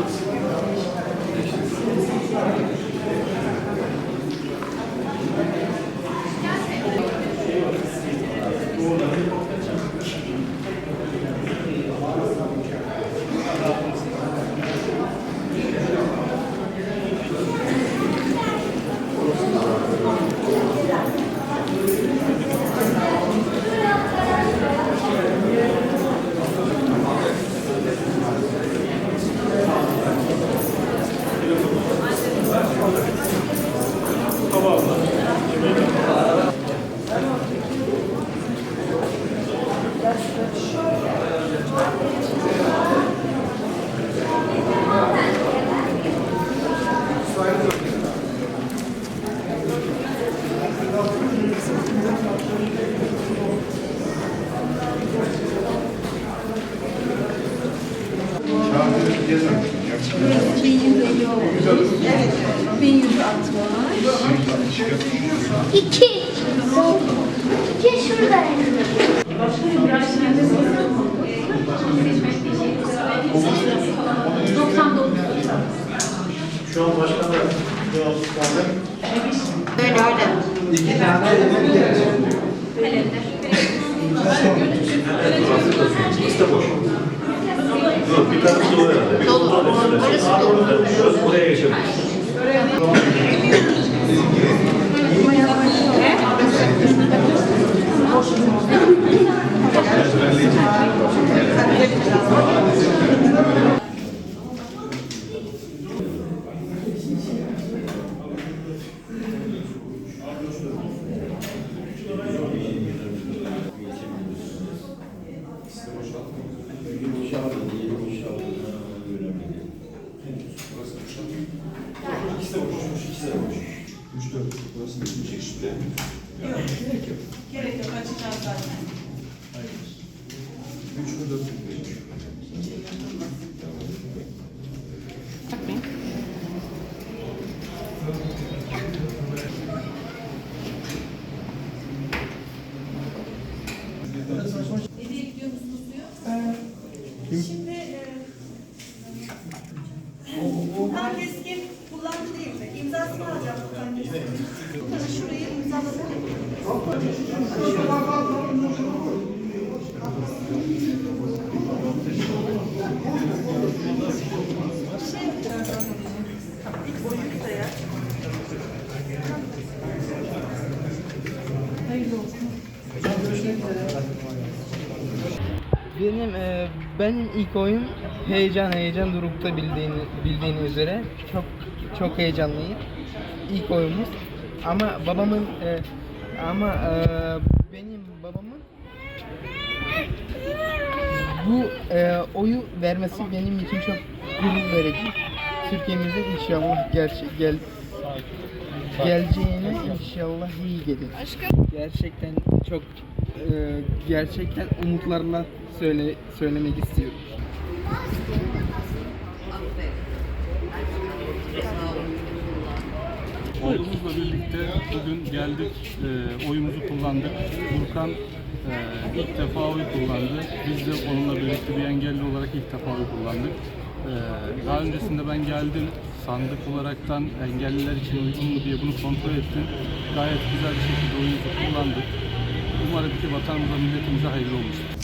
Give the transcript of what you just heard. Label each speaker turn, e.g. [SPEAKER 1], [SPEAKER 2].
[SPEAKER 1] Thank you. İki. İki şuradaydı.
[SPEAKER 2] Şu an başkan da
[SPEAKER 3] Öyle öyle.
[SPEAKER 4] İki tane bir
[SPEAKER 2] burada düşüyoruz, buraya geçebiliriz. Thank
[SPEAKER 3] you. Orası dolu.
[SPEAKER 2] Şurası buraya geçelim.
[SPEAKER 5] Gerek yok açacağız zaten. Nereye gidiyor musunuz diyor. Şimdi e, herkes kim kullandı değil mi? İmzasını alacağım bu tanesi. Şurayı imzaladım.
[SPEAKER 6] Benim e, benim ilk oyun heyecan heyecan durukta bildiğini bildiğiniz üzere çok çok heyecanlıyım. İlk oyunumuz. Ama babamın e, ama e, benim babamın bu e, oyu vermesi benim için çok gurur verici. Türkiye'mize inşallah gerçek gel geleceğine inşallah iyi gelir. Gerçekten çok e, gerçekten umutlarla söyle söylemek istiyorum.
[SPEAKER 7] Oğlumuzla birlikte bugün geldik, e, oyumuzu kullandık. Burkan e, ilk defa oy kullandı. Biz de onunla birlikte bir engelli olarak ilk defa oy kullandık. E, daha öncesinde ben geldim, sandık olaraktan engelliler için uygun mu diye bunu kontrol ettim. Gayet güzel bir şekilde oyumuzu kullandık. Umarım ki vatanımıza, milletimize hayırlı olmuştur.